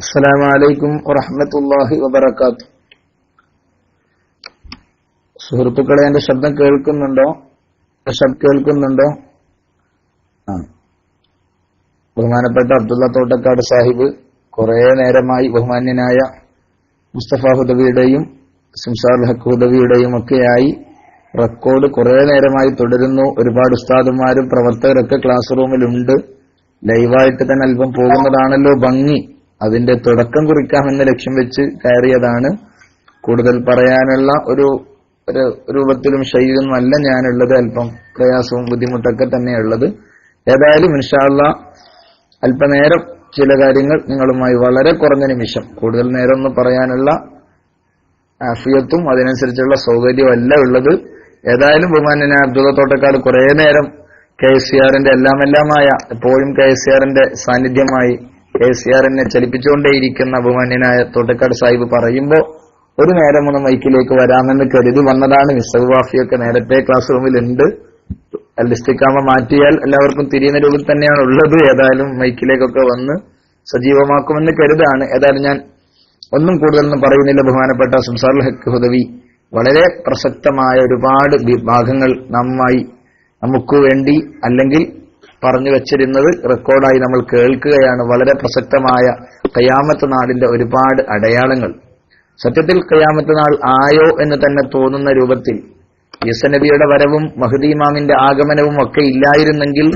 അസ്സലാമു അലൈക്കും വറഹ്മത്തുള്ളാഹി وبركاته സുഹൃത്തുക്കളെ എന്റെ ശബ്ദം കേൾക്കുന്നുണ്ടോ? ശബ്ദം കേൾക്കുന്നുണ്ടോ? ബഹുമാനപ്പെട്ട അബ്ദുള്ള തോട്ടക്കാട് സാഹിബ് കുറെ നേരമായി ബഹുമാന്യനായ മുസ്തഫ ഹുദവിയുടെയും സിംസാർ ഹക്ക് ഹുദവിയുടെയും ഒക്കെയായി റെക്കോർഡ് കുറെ നേരമായി തുടരുന്നു. ഒരുപാട് ഉസ്താദന്മാരും പ്രവർത്തകരൊക്കെ ക്ലാസ് റൂമിലുണ്ട്. ലൈവായിട്ട് തന്നെ അല്പം പോകുന്നതാണല്ലോ ഭംഗി. അതിന്റെ തുടക്കം കുറിക്കാമെന്ന ലക്ഷ്യം വെച്ച് കയറിയതാണ്. കൂടുതൽ പറയാനുള്ള ഒരു ഒരു രൂപത്തിലും ശൈലിയൊന്നും അല്ല ഞാനുള്ളത്. അല്പം പ്രയാസവും ബുദ്ധിമുട്ടൊക്കെ തന്നെയുള്ളത്. ഏതായാലും ഇൻഷാല്ല അല്പനേരം ചില കാര്യങ്ങൾ നിങ്ങളുമായി വളരെ കുറഞ്ഞ നിമിഷം കൂടുതൽ നേരം ഒന്ന് പറയാനുള്ള ആഫിയത്തും അതിനനുസരിച്ചുള്ള സൗകര്യവും അല്ല ഉള്ളത്. ഏതായാലും ബഹുമാനന അബ്ദുള്ള തോട്ടക്കാട് കുറേ നേരം കെ എസ് സി ആറിന്റെ എല്ലാമെല്ലാമായ എപ്പോഴും കെ എസ് സി ആറിന്റെ സാന്നിധ്യമായി കെ സി ആറിനെ ചലിപ്പിച്ചുകൊണ്ടേയിരിക്കുന്ന ബഹുമാന്യനായ തോട്ടക്കാട് സാഹിബ് പറയുമ്പോൾ ഒരു നേരം ഒന്ന് മൈക്കിലേക്ക് വരാമെന്ന് കരുതി വന്നതാണ് മിസ്റ്റർ വാഫിയൊക്കെ നേരത്തെ ക്ലാസ് റൂമിൽ ഉണ്ട് ലിസ്റ്റിക്കാമ മാറ്റിയാൽ എല്ലാവർക്കും തിരിയുന്ന രൂപത്തിൽ തന്നെയാണ് ഉള്ളത്. ഏതായാലും മൈക്കിലേക്കൊക്കെ വന്ന് സജീവമാക്കുമെന്ന് കരുതാണ്. ഏതായാലും ഞാൻ ഒന്നും കൂടുതലൊന്നും പറയുന്നില്ല ബഹുമാനപ്പെട്ട സംസാർ ഹക്ക് ഹുദവി. വളരെ പ്രസക്തമായ ഒരുപാട് ഭാഗങ്ങൾ നമ്മായി നമുക്ക് വേണ്ടി അല്ലെങ്കിൽ പറഞ്ഞു വെച്ചിരുന്നത് റെക്കോർഡായി നമ്മൾ കേൾക്കുകയാണ്. വളരെ പ്രസക്തമായ കയാമത്ത് നാടിന്റെ ഒരുപാട് അടയാളങ്ങൾ. സത്യത്തിൽ കയാമത്ത് നാൾ ആയോ എന്ന് തന്നെ തോന്നുന്ന രൂപത്തിൽ യസനബിയുടെ വരവും മഹദീമാമിന്റെ ആഗമനവും ഒക്കെ ഇല്ലായിരുന്നെങ്കിൽ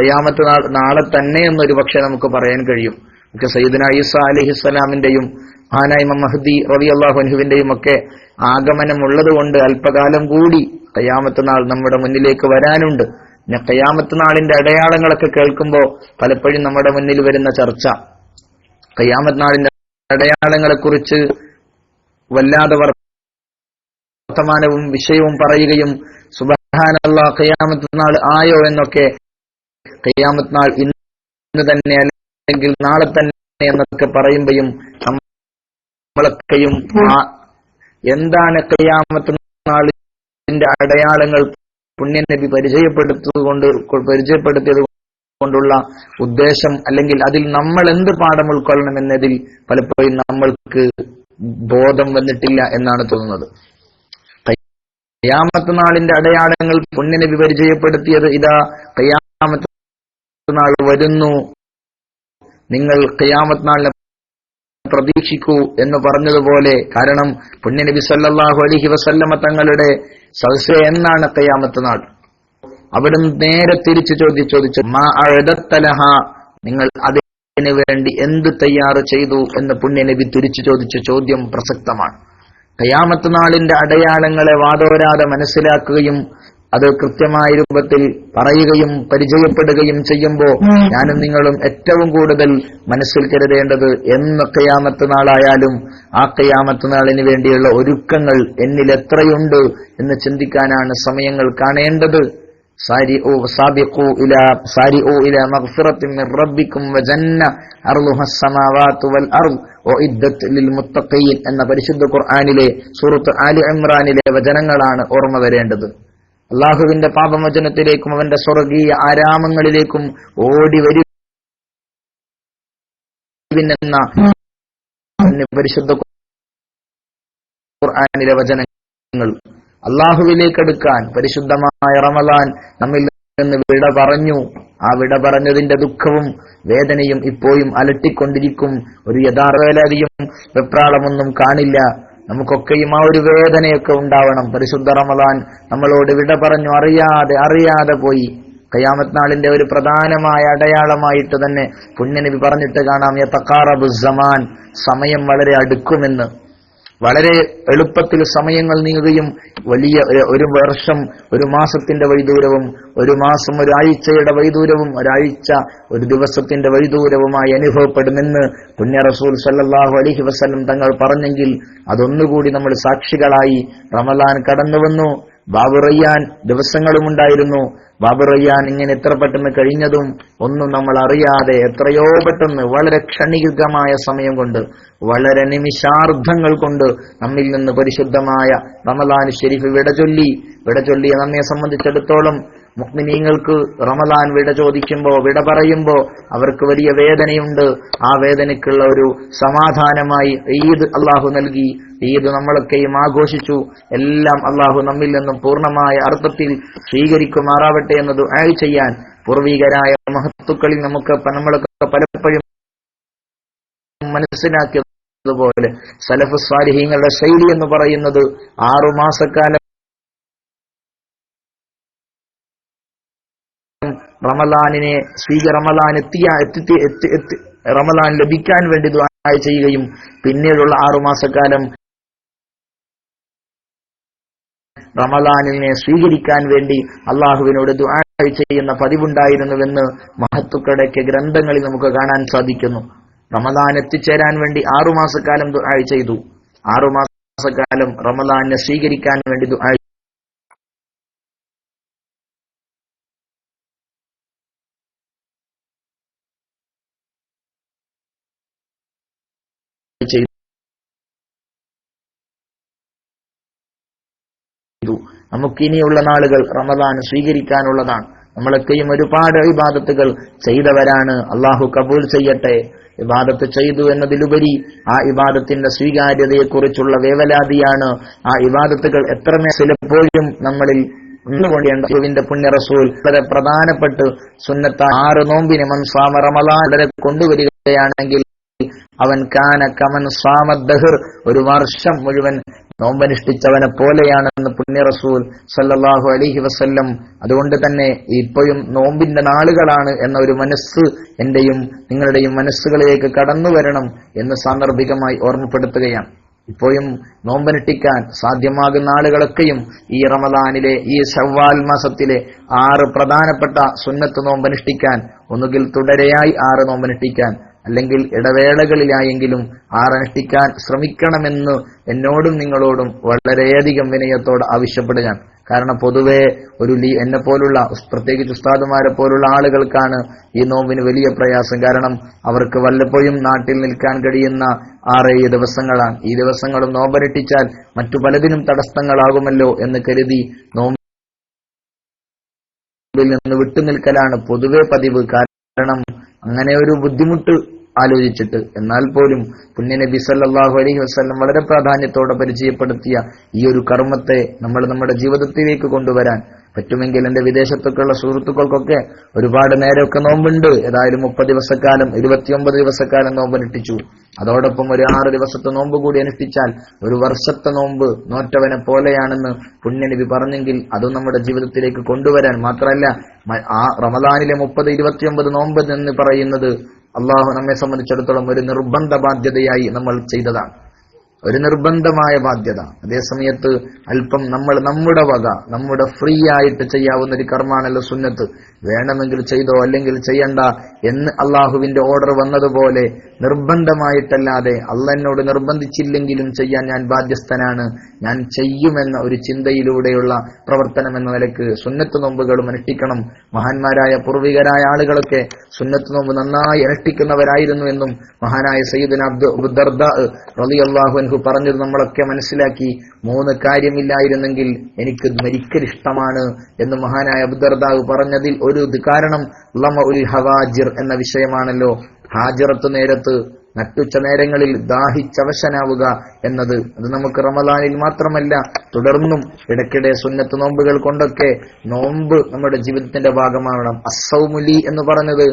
കയാമത്ത് നാൾ നാളെ തന്നെ എന്നൊരു പക്ഷേ നമുക്ക് പറയാൻ കഴിയും. ഒക്കെ സയ്യിദിന ഈസ അലിഹിസ്സലാമിന്റെയും മഹാനായ്മ മഹദി റബി അള്ളാഹുനുവിന്റെയും ഒക്കെ ആഗമനമുള്ളത് കൊണ്ട് അല്പകാലം കൂടി കയാമത്ത് നാൾ നമ്മുടെ മുന്നിലേക്ക് വരാനുണ്ട്. പിന്നെ കയ്യാമത്ത് നാളിന്റെ അടയാളങ്ങളൊക്കെ കേൾക്കുമ്പോൾ പലപ്പോഴും നമ്മുടെ മുന്നിൽ വരുന്ന ചർച്ച. കയ്യാമത്ത് നാളിന്റെ അടയാളങ്ങളെ കുറിച്ച് വല്ലാതെ വർത്തമാനവും വിഷയവും പറയുകയും സുബഹാനല്ല കയ്യാമത്ത് നാൾ ആയോ എന്നൊക്കെ കയ്യാമത്ത് നാൾ ഇന്ന് തന്നെ അല്ലെങ്കിൽ നാളെ തന്നെ എന്നൊക്കെ പറയുമ്പോഴും നമ്മളൊക്കെയും എന്താണ് കയ്യാമത്ത് നാളിന്റെ അടയാളങ്ങൾ പുണ്യനബി പരിചയപ്പെടുത്തുകൊണ്ട് പരിചയപ്പെടുത്തിയത് കൊണ്ടുള്ള ഉദ്ദേശം അല്ലെങ്കിൽ അതിൽ നമ്മൾ എന്ത് പാഠം ഉൾക്കൊള്ളണം എന്നതിൽ പലപ്പോഴും നമ്മൾക്ക് ബോധം വന്നിട്ടില്ല എന്നാണ് തോന്നുന്നത്. കയ്യാമത്ത് നാളിന്റെ അടയാളങ്ങൾ പുണ്യനബി പരിചയപ്പെടുത്തിയത് ഇതാ കയ്യാമത്ത് നാൾ വരുന്നു. നിങ്ങൾ കയ്യാമത്ത് നാളിനെ പ്രതീക്ഷിക്കൂ എന്ന് പറഞ്ഞതുപോലെ കാരണം പുണ്യനബി സല്ലാഹു അലഹി വസല്ലമ തങ്ങളുടെ സദസ് എന്നാണ് കയ്യാമത്ത നാൾ. അവിടുന്ന് നേരെ തിരിച്ചു ചോദി ചോദിച്ചു മാ അഴുതത്തലഹ നിങ്ങൾ അതിന് വേണ്ടി എന്ത് തയ്യാറ് ചെയ്തു? എന്ന് പുണ്യനബി തിരിച്ചു ചോദിച്ച ചോദ്യം പ്രസക്തമാണ്. കയ്യാമത്ത നാളിന്റെ അടയാളങ്ങളെ വാദോരാതെ മനസ്സിലാക്കുകയും അത് കൃത്യമായ രൂപത്തിൽ പറയുകയും പരിചയപ്പെടുകയും ചെയ്യുമ്പോൾ ഞാനും നിങ്ങളും ഏറ്റവും കൂടുതൽ മനസ്സിൽ കരുതേണ്ടത് എന്ന് കയാമത്ത് നാളായാലും ആ കയാമത്ത് നാളിന് വേണ്ടിയുള്ള ഒരുക്കങ്ങൾ എന്നിൽ എത്രയുണ്ട് എന്ന് ചിന്തിക്കാനാണ് സമയങ്ങൾ കാണേണ്ടത് سارعوا سابقوا إلى سارعوا إلى مغفرة من ربكم وجنة أرضها السماوات والأرض وإدت للمتقين എന്ന പരിശുദ്ധ ഖുർആനിലെ സൂറത്ത് ആലി ഇമ്രാനിലെ വചനങ്ങളാണ് ഓർമ്മ വരേണ്ടത് അള്ളാഹുവിന്റെ പാപമോചനത്തിലേക്കും അവന്റെ സ്വർഗീയ ആരാമങ്ങളിലേക്കും ഓടി വരുന്ന പരിശുദ്ധ വചനങ്ങൾ. അള്ളാഹുവിലേക്ക് എടുക്കാൻ പരിശുദ്ധമായ റമലാൻ നമ്മിൽ നിന്ന് വിട പറഞ്ഞു. ആ വിട പറഞ്ഞതിന്റെ ദുഃഖവും വേദനയും ഇപ്പോഴും അലട്ടിക്കൊണ്ടിരിക്കും. ഒരു യഥാർത്ഥലതിയും വെപ്രാളമൊന്നും കാണില്ല. നമുക്കൊക്കെയും ആ ഒരു വേദനയൊക്കെ ഉണ്ടാവണം. പരിശുദ്ധ റമലാൻ നമ്മളോട് വിട പറഞ്ഞു അറിയാതെ അറിയാതെ പോയി. കയ്യാമത് നാളിന്റെ ഒരു പ്രധാനമായ അടയാളമായിട്ട് തന്നെ പുണ്യനബി പറഞ്ഞിട്ട് കാണാം യത്തക്കാറബുസമാൻ സമയം വളരെ അടുക്കുമെന്ന്. വളരെ എളുപ്പത്തിൽ സമയങ്ങൾ നീങ്ങുകയും വലിയ ഒരു വർഷം ഒരു മാസത്തിന്റെ വൈദൂരവും ഒരു മാസം ഒരാഴ്ചയുടെ വൈദൂരവും ഒരാഴ്ച ഒരു ദിവസത്തിന്റെ വൈദൂരവുമായി അനുഭവപ്പെടുമെന്ന് പുണ്യ റസൂൽ സല്ലാഹു അലഹി വസ്ലം തങ്ങൾ പറഞ്ഞെങ്കിൽ അതൊന്നുകൂടി നമ്മൾ സാക്ഷികളായി റമലാൻ കടന്നു വന്നു ബാബുറയ്യാൻ ദിവസങ്ങളുമുണ്ടായിരുന്നു ബാബുറയ്യാൻ ഇങ്ങനെ എത്ര പെട്ടെന്ന് കഴിഞ്ഞതും ഒന്നും നമ്മൾ അറിയാതെ എത്രയോ പെട്ടെന്ന് വളരെ ക്ഷണികമായ സമയം കൊണ്ട് വളരെ നിമിഷാർദ്ധങ്ങൾ കൊണ്ട് നമ്മിൽ നിന്ന് പരിശുദ്ധമായ റമലാൻ ഷെരീഫ് വിടചൊല്ലി വിടചൊല്ലിയ നമ്മെ സംബന്ധിച്ചിടത്തോളം മുഗ്മിനീങ്ങൾക്ക് റമലാൻ വിട ചോദിക്കുമ്പോ വിട പറയുമ്പോ അവർക്ക് വലിയ വേദനയുണ്ട്. ആ വേദനയ്ക്കുള്ള ഒരു സമാധാനമായി ഈദ് അള്ളാഹു നൽകി. ഈദ് നമ്മളൊക്കെയും ആഘോഷിച്ചു. എല്ലാം അള്ളാഹു നമ്മിൽ നിന്നും പൂർണമായ അർത്ഥത്തിൽ സ്വീകരിക്കുമാറാവട്ടെ എന്നത് ദുആ ചെയ്യാൻ പൂർവികരായ മഹത്തുക്കളിൽ നമുക്ക് നമ്മളൊക്കെ പലപ്പോഴും മനസ്സിലാക്കിയതുപോലെ സലഫ് സ്വാലിഹീങ്ങളുടെ ശൈലി എന്ന് പറയുന്നത് ആറുമാസക്കാലം റമലാനിനെ സ്വീക റമലാൻ എത്തിയ എത്തി എത്തി എത്തി റമലാൻ ലഭിക്കാൻ വേണ്ടി ദുആ ചെയ്യുകയും പിന്നീടുള്ള ആറുമാസക്കാലം റമലാനിനെ സ്വീകരിക്കാൻ വേണ്ടി അള്ളാഹുവിനോട് ദുആ ചെയ്യുന്ന പതിവുണ്ടായിരുന്നുവെന്ന് മഹത്തുക്കളുടെ ഗ്രന്ഥങ്ങളിൽ നമുക്ക് കാണാൻ സാധിക്കുന്നു. റമലാൻ എത്തിച്ചേരാൻ വേണ്ടി ആറുമാസക്കാലം ദുആ ചെയ്തു. ആറുമാസക്കാലം റമദാനെ സ്വീകരിക്കാൻ വേണ്ടി ദുആ നമുക്കിനിയുള്ള നാളുകൾ റമദാൻ സ്വീകരിക്കാനുള്ളതാണ്. നമ്മളൊക്കെയും ഒരുപാട് ഇബാദത്തുകൾ ചെയ്തവരാണ്. അള്ളാഹു കബൂൽ ചെയ്യട്ടെ. ഇബാദത്ത് ചെയ്തു എന്നതിലുപരി ആ ഇബാദത്തിന്റെ സ്വീകാര്യതയെക്കുറിച്ചുള്ള വേവലാതിയാണ് ആ ഇബാദത്തുകൾ എത്രമേ ചിലപ്പോഴും നമ്മളിൽ ുവിന്റെ പുണ്യ റസൂൽ വളരെ പ്രധാനപ്പെട്ട് സുന്നത്ത ആറ് നോമ്പിന് മൻ സ്വാമറമല വളരെ കൊണ്ടുവരികയാണെങ്കിൽ അവൻ കാന കമൻ സ്വാമദ്ദഹിർ ഒരു വർഷം മുഴുവൻ നോമ്പനുഷ്ഠിച്ചവനെ പോലെയാണെന്ന് പുണ്യ റസൂൽ സല്ലാഹു അലിഹി വസ്ല്ലം അതുകൊണ്ട് തന്നെ ഇപ്പോഴും നോമ്പിന്റെ നാളുകളാണ് എന്ന ഒരു മനസ്സ് എന്റെയും നിങ്ങളുടെയും മനസ്സുകളിലേക്ക് കടന്നു വരണം എന്ന് സാന്ദർഭികമായി ഓർമ്മപ്പെടുത്തുകയാണ്. ഇപ്പോഴും നോമ്പനുഷ്ഠിക്കാൻ സാധ്യമാകുന്ന ആളുകളൊക്കെയും ഈ റമദാനിലെ ഈ ഷവ്വാൽ മാസത്തിലെ ആറ് പ്രധാനപ്പെട്ട സുന്നത്ത് നോമ്പനുഷ്ഠിക്കാൻ ഒന്നുകിൽ തുടരെയായി ആറ് നോമ്പനുഷ്ഠിക്കാൻ അല്ലെങ്കിൽ ഇടവേളകളിലായെങ്കിലും ആറനുഷ്ഠിക്കാൻ ശ്രമിക്കണമെന്ന് എന്നോടും നിങ്ങളോടും വളരെയധികം വിനയത്തോട് ആവശ്യപ്പെടുകയാണ്. കാരണം പൊതുവെ ഒരു ലീ എന്നെ പോലുള്ള പ്രത്യേകിച്ച് ഉസ്താദുമാരെ പോലുള്ള ആളുകൾക്കാണ് ഈ നോമ്പിന് വലിയ പ്രയാസം. കാരണം അവർക്ക് വല്ലപ്പോഴും നാട്ടിൽ നിൽക്കാൻ കഴിയുന്ന ആറേഴ് ദിവസങ്ങളാണ്. ഈ ദിവസങ്ങളും നോമ്പരട്ടിച്ചാൽ മറ്റു പലതിനും തടസ്സങ്ങളാകുമല്ലോ എന്ന് കരുതി നോമ്പിൽ നിന്ന് വിട്ടുനിൽക്കലാണ് പൊതുവെ പതിവ്. കാരണം അങ്ങനെ ഒരു ബുദ്ധിമുട്ട് ആലോചിച്ചിട്ട് എന്നാൽ പോലും പുണ്യനബി സല്ലാഹു അലൈഹി വസ്ലം വളരെ പ്രാധാന്യത്തോടെ പരിചയപ്പെടുത്തിയ ഈ ഒരു കർമ്മത്തെ നമ്മൾ നമ്മുടെ ജീവിതത്തിലേക്ക് കൊണ്ടുവരാൻ പറ്റുമെങ്കിൽ എന്റെ വിദേശത്തൊക്കെയുള്ള സുഹൃത്തുക്കൾക്കൊക്കെ ഒരുപാട് നേരമൊക്കെ നോമ്പുണ്ട്. ഏതായാലും മുപ്പത് ദിവസക്കാലം ഇരുപത്തിയൊമ്പത് ദിവസക്കാലം നോമ്പ് അനുഷ്ഠിച്ചു. അതോടൊപ്പം ഒരു ആറ് ദിവസത്തെ നോമ്പ് കൂടി അനുഷ്ഠിച്ചാൽ ഒരു വർഷത്തെ നോമ്പ് നോറ്റവനെ പോലെയാണെന്ന് പുണ്യനബി പറഞ്ഞെങ്കിൽ അതും നമ്മുടെ ജീവിതത്തിലേക്ക് കൊണ്ടുവരാൻ മാത്രമല്ല ആ റമദാനിലെ മുപ്പത് ഇരുപത്തിയൊമ്പത് നോമ്പ് എന്ന് പറയുന്നത് അള്ളാഹു നമ്മെ സംബന്ധിച്ചിടത്തോളം ഒരു നിർബന്ധ ബാധ്യതയായി നമ്മൾ ചെയ്തതാണ്. ഒരു നിർബന്ധമായ ബാധ്യത. അതേസമയത്ത് അല്പം നമ്മൾ നമ്മുടെ വക നമ്മുടെ ഫ്രീ ആയിട്ട് ചെയ്യാവുന്ന ഒരു കർമാണല്ലോ സുന്നത്ത്. വേണമെങ്കിൽ ചെയ്തോ അല്ലെങ്കിൽ ചെയ്യണ്ട എന്ന് അള്ളാഹുവിന്റെ ഓർഡർ വന്നതുപോലെ നിർബന്ധമായിട്ടല്ലാതെ അല്ല നിർബന്ധിച്ചില്ലെങ്കിലും ചെയ്യാൻ ഞാൻ ബാധ്യസ്ഥനാണ്. ഞാൻ ചെയ്യുമെന്ന ഒരു ചിന്തയിലൂടെയുള്ള പ്രവർത്തനം എന്ന നിലയ്ക്ക് സുന്നത്ത് നോമ്പുകളും അനുഷ്ഠിക്കണം. മഹാന്മാരായ പൂർവികരായ ആളുകളൊക്കെ സുന്നത്ത് നോമ്പ് നന്നായി അനുഷ്ഠിക്കുന്നവരായിരുന്നു എന്നും മഹാനായ സയ്യിദുന അബ്ദുദർദ അൻഹു പറഞ്ഞത് നമ്മളൊക്കെ മനസ്സിലാക്കി. മൂന്ന് കാര്യമില്ലായിരുന്നെങ്കിൽ എനിക്ക് മരിക്കൽ ഇഷ്ടമാണ് എന്ന് മഹാനായ അബ്ദർദാവ് പറഞ്ഞതിൽ ഒരു കാരണം ലമ ഉൽ ഹവാജിർ എന്ന വിഷയമാണല്ലോ. ഹാജിറത്ത് നേരത്ത് നട്ടുച്ച നേരങ്ങളിൽ ദാഹിച്ചവശനാവുക എന്നത്. അത് നമുക്ക് റമദാനിൽ മാത്രമല്ല തുടർന്നും ഇടയ്ക്കിടെ സുന്നത്ത് നോമ്പുകൾ കൊണ്ടൊക്കെ നോമ്പ് നമ്മുടെ ജീവിതത്തിന്റെ ഭാഗമാകണം അസൗമുലി എന്ന് പറഞ്ഞത്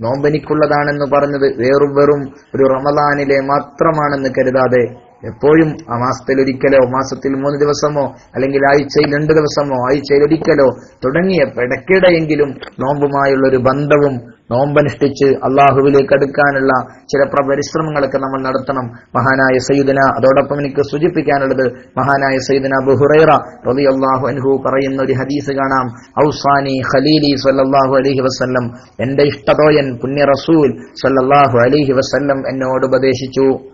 നോമ്പെനിക്കുള്ളതാണെന്ന് പറഞ്ഞത് വേറും വെറും ഒരു റമദാനിലെ മാത്രമാണെന്ന് കരുതാതെ എപ്പോഴും ആ മാസത്തിൽ ഒരിക്കലോ മാസത്തിൽ മൂന്ന് ദിവസമോ അല്ലെങ്കിൽ ആഴ്ചയിൽ രണ്ട് ദിവസമോ ആഴ്ചയിൽ ഒരിക്കലോ തുടങ്ങിയ ഇടയ്ക്കിടെയെങ്കിലും നോമ്പുമായുള്ള ഒരു ബന്ധവും നോമ്പനുഷ്ഠിച്ച് അള്ളാഹുവിലേക്ക് അടുക്കാനുള്ള ചില പ്ര- പരിശ്രമങ്ങളൊക്കെ നമ്മൾ നടത്തണം. മഹാനായ സയ്യിദന അതോടൊപ്പം എനിക്ക് സൂചിപ്പിക്കാനുള്ളത് മഹാനായ സയ്യിദന ബുഹുറൈറ അള്ളാഹു അൻഹു പറയുന്ന ഒരു ഹദീസ് കാണാം. ഔസാനി ഖലീലി സല്ലാഹു അലഹി വസ്ല്ലം എന്റെ ഇഷ്ടതോയൻ പുണ്യ റസൂൽ സല്ലാഹു അലഹി വസ്ല്ലം എന്നോട് ഉപദേശിച്ചു.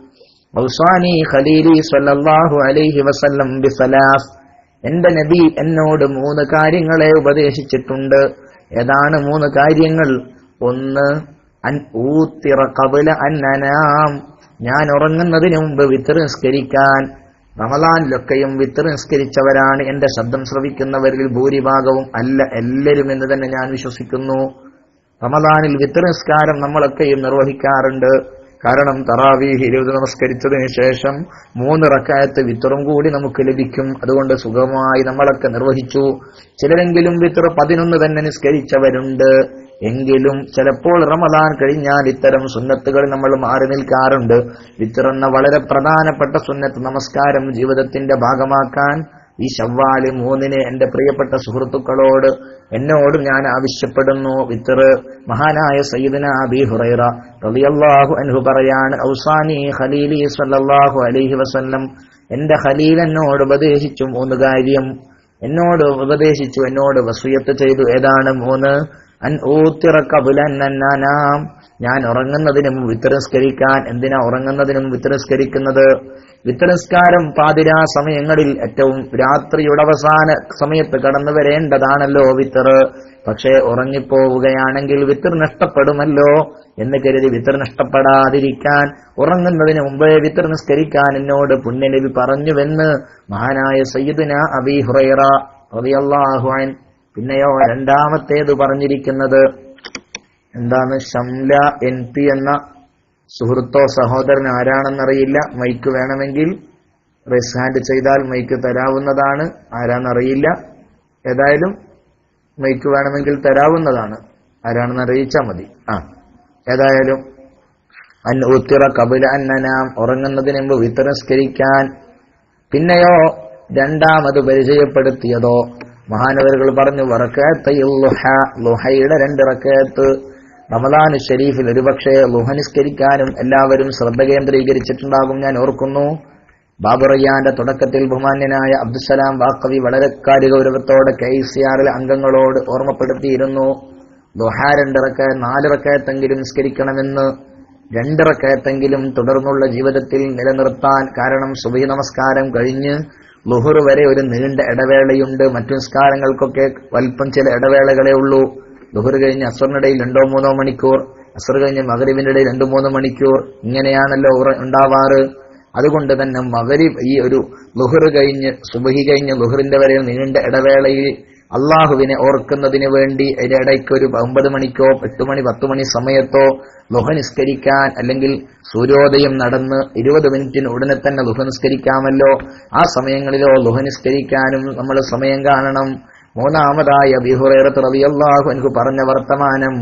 ഔസാനി ഖലീലി സല്ലല്ലാഹു അലൈഹി വസല്ലം ബിസലാസ്. എന്റെ നബി എന്നോട് മൂന്ന് കാര്യങ്ങളെ ഉപദേശിച്ചിട്ടുണ്ട്. ഏതാണ് മൂന്ന് കാര്യങ്ങൾ? ഒന്ന് അൻ ഊത്തിറ കബല അന്നനാം ഞാൻ ഉറങ്ങുന്നതിന് മുമ്പ് വിത്ത് നിസ്കരിക്കാൻ. റമദാനിലൊക്കെയും വിത്ത് നിസ്കരിച്ചവരാണ്. എന്റെ ശബ്ദം ശ്രവിക്കുന്നവരിൽ ഭൂരിഭാഗവും അല്ല എല്ലാവരും എന്ന് തന്നെ ഞാൻ വിശ്വസിക്കുന്നു. റമദാനിൽ വിത്ത് നിസ്കാരം നമ്മളൊക്കെയും നിർവഹിക്കാറുണ്ട്. കാരണം തറാവീഹ് ഇരുപത് നമസ്കരിച്ചതിന് ശേഷം മൂന്ന് റക്കായത്ത് വിത്തറും കൂടി നമുക്ക് ലഭിക്കും. അതുകൊണ്ട് സുഖമായി നമ്മളൊക്കെ നിർവഹിച്ചു. ചിലരെങ്കിലും വിത്തർ പതിനൊന്ന് തന്നെ നിസ്കരിച്ചവരുണ്ട്. എങ്കിലും ചിലപ്പോൾ റമദാൻ കഴിഞ്ഞാൽ ഇത്തരം സുന്നത്തുകൾ നമ്മൾ മാറി നിൽക്കാറുണ്ട്. വിത്തർ എന്ന വളരെ പ്രധാനപ്പെട്ട സുന്നത്ത് നമസ്കാരം ജീവിതത്തിന്റെ ഭാഗമാക്കാൻ ഈ ശവ്വാൽ മൂന്നിന് എന്റെ പ്രിയപ്പെട്ട സുഹൃത്തുക്കളോട് എന്നോടും ഞാൻ ആവശ്യപ്പെടുന്നു. വിത്തറ് മഹാനായ സയ്യിദന അബി ഹുറൈറ റളിയല്ലാഹു അൻഹു പറയാണ് ഔസാനി ഖലീലി സല്ലല്ലാഹു അലൈഹി വസല്ലം എന്റെ ഖലീൽ എന്നോട് ഉപദേശിച്ചു മൂന്ന് കാര്യം. എന്നോട് ഉപദേശിച്ചു എന്നോട് വസൂയത്ത് ചെയ്തു. ഏതാണ് മൂന്ന്? അൻ ഊത്തിറക്കബുലന്നാനാം ഞാൻ ഉറങ്ങുന്നതിനും വിത്തരസ്കരിക്കാൻ എന്തിനാ ഉറങ്ങുന്നതിനും വിത്തരസ്കരിക്കുന്നത് വിത്തരസ്കാരം പാതിരാ സമയങ്ങളിൽ ഏറ്റവും രാത്രിയുടെ അവസാന സമയത്ത് കടന്നു വരേണ്ടതാണല്ലോ വിത്തർ പക്ഷേ ഉറങ്ങിപ്പോവുകയാണെങ്കിൽ വിത്തർ നഷ്ടപ്പെടുമല്ലോ എന്ന് കരുതി വിത്തർ നഷ്ടപ്പെടാതിരിക്കാൻ ഉറങ്ങുന്നതിന് മുമ്പേ വിത്തർ നിസ്കരിക്കാൻ എന്നോട് പുണ്യനബി പറഞ്ഞുവെന്ന് മഹാനായ സയ്യിദിന അബി ഹുറൈറ റളിയല്ലാഹു അൻ പിന്നെയോ രണ്ടാമത്തേത് പറഞ്ഞിരിക്കുന്നത്. എന്താണ്? ഷംല എൻ പി എന്ന സുഹൃത്തോ സഹോദരൻ ആരാണെന്നറിയില്ല. മൈക്ക് വേണമെങ്കിൽ റെസ് ഹാൻഡ് ചെയ്താൽ മൈക്ക് തരാവുന്നതാണ്. ആരാണെന്നറിയില്ല. ഏതായാലും മൈക്ക് വേണമെങ്കിൽ തരാവുന്നതാണ്. ആരാണെന്ന് അറിയിച്ചാൽ മതി. ആ. ഏതായാലും അൻ ഉത്തിറ കപില അന്നനാം ഉറങ്ങുന്നതിന് മുമ്പ് വിത്തരസ്കരിക്കാൻ പിന്നെയോ രണ്ടാമത് പരിചയപ്പെടുത്തിയതോ മഹാനവരുകൾ പറഞ്ഞു വറക്കത്തയിൽ ലുഹ. ലുഹയുടെ രണ്ട് റക്കയത്ത് റമദാൻ ഷെരീഫിൽ ഒരുപക്ഷെ ലുഹനിസ്കരിക്കാനും എല്ലാവരും ശ്രദ്ധ കേന്ദ്രീകരിച്ചിട്ടുണ്ടാകും ഞാൻ ഓർക്കുന്നു. ബാബുറയ്യാന്റെ തുടക്കത്തിൽ ബഹുമാന്യനായ അബ്ദുസലാം വാക്കവി വളരെ കാര്യഗൗരവത്തോടെ കെ സി ആറിലെ അംഗങ്ങളോട് ഓർമ്മപ്പെടുത്തിയിരുന്നു. ദുഹാ രണ്ടിറക്ക നാലിറക്കയത്തെങ്കിലും നിസ്കരിക്കണമെന്ന് രണ്ടിറക്കയത്തെങ്കിലും തുടർന്നുള്ള ജീവിതത്തിൽ നിലനിർത്താൻ കാരണം സുബഹി നമസ്കാരം കഴിഞ്ഞ് ലുഹുർ വരെ ഒരു നീണ്ട ഇടവേളയുണ്ട്. മറ്റു നിസ്കാരങ്ങൾക്കൊക്കെ വലിപ്പം ചില ഇടവേളകളേ ഉള്ളൂ. ലുഹുർ കഴിഞ്ഞ് അസറിനിടയിൽ രണ്ടോ മൂന്നോ മണിക്കൂർ അസർ കഴിഞ്ഞ് മകരിവിന്റെ ഇടയിൽ രണ്ടു മൂന്നോ മണിക്കൂർ ഇങ്ങനെയാണല്ലോ ഉണ്ടാവാറ്. അതുകൊണ്ട് തന്നെ മകരിബ് ഈ ഒരു ലുഹർ കഴിഞ്ഞ് സുബഹി കഴിഞ്ഞ് ലുഹറിന്റെ വരെ നീണ്ട ഇടവേളയിൽ അള്ളാഹുവിനെ ഓർക്കുന്നതിന് വേണ്ടി ഇടയ്ക്ക് ഒരു ഒമ്പത് മണിക്കോ എട്ട് മണി പത്ത് മണി സമയത്തോ ലുഹ നിസ്കരിക്കാൻ അല്ലെങ്കിൽ സൂര്യോദയം നടന്ന് ഇരുപത് മിനിറ്റിന് ഉടനെ തന്നെ ലുഹ നിസ്കരിക്കാമല്ലോ. ആ സമയങ്ങളിലോ ലുഹ നിസ്കരിക്കാനും നമ്മൾ സമയം കാണണം. മൂന്നാമതായി അബിഹുറേറത്ത് റളിയല്ലാഹു എനിക്ക് പറഞ്ഞ വർത്തമാനം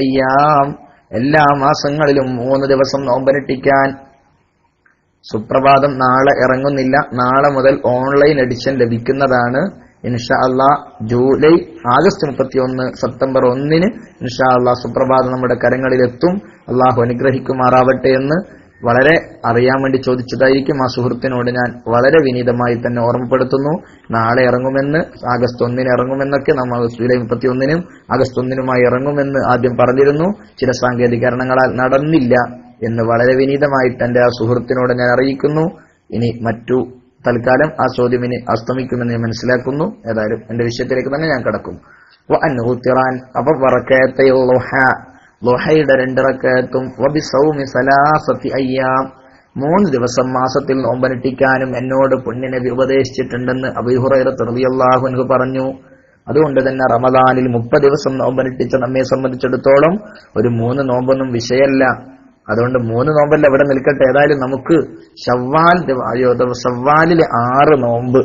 അയ്യാം. എല്ലാ മാസങ്ങളിലും മൂന്ന് ദിവസം നോമ്പനുഷ്ഠിക്കാൻ സുപ്രഭാതം നാളെ ഇറങ്ങുന്നില്ല. നാളെ മുതൽ ഓൺലൈൻ എഡിഷൻ ലഭിക്കുന്നതാണ്. ഇൻഷാ അള്ളാ ജൂലൈ ആഗസ്റ്റ് മുപ്പത്തി ഒന്ന് സെപ്റ്റംബർ ഒന്നിന് ഇൻഷാ അള്ളാ സുപ്രഭാതം നമ്മുടെ കരങ്ങളിലെത്തും. അള്ളാഹു അനുഗ്രഹിക്കുമാറാവട്ടെ എന്ന് വളരെ അറിയാൻ വേണ്ടി ചോദിച്ചതായിരിക്കും ആ സുഹൃത്തിനോട് ഞാൻ വളരെ വിനീതമായി തന്നെ ഓർമ്മപ്പെടുത്തുന്നു. നാളെ ഇറങ്ങുമെന്ന് ആഗസ്റ്റ് ഒന്നിന് ഇറങ്ങുമെന്നൊക്കെ നമ്മൾ ജൂലൈ മുപ്പത്തി ഒന്നിനും ആഗസ്റ്റ് ഒന്നിനുമായി ഇറങ്ങുമെന്ന് ആദ്യം പറഞ്ഞിരുന്നു. ചില സാങ്കേതിക കാരണങ്ങളാൽ നടന്നില്ല എന്ന് വളരെ വിനീതമായി തന്റെ ആ സുഹൃത്തിനോട് ഞാൻ അറിയിക്കുന്നു. ഇനി മറ്റു തൽക്കാലം ആ ചോദ്യം അസ്തമിക്കുമെന്ന് ഞാൻ മനസ്സിലാക്കുന്നു. ഏതായാലും എന്റെ വിഷയത്തിലേക്ക് തന്നെ ഞാൻ കടക്കും. അപ്പൊ വറക്കയത്തെ ലുഹ വബി രണ്ടിറക്കയത്തും വബിസൗമി സലാസത്തി അയ്യാം. മൂന്ന് ദിവസം മാസത്തിൽ നോമ്പനുഷ്ഠിക്കാനും എന്നോട് പുണ്യനബി ഉപദേശിച്ചിട്ടുണ്ടെന്ന് റളിയല്ലാഹു അൻഹു പറഞ്ഞു. അതുകൊണ്ട് തന്നെ റമദാനിൽ മുപ്പത് ദിവസം നോമ്പനുഷ്ഠിച്ച നമ്മെ സംബന്ധിച്ചിടത്തോളം ഒരു മൂന്ന് നോമ്പൊന്നും വിഷയമല്ല അതുകൊണ്ട് മൂന്ന് നോമ്പല്ല ഇവിടെ നിൽക്കട്ടെ. ഏതായാലും നമുക്ക് ഷവ്വാൽ ഷവ്വാലിലെ ആറ് നോമ്പ്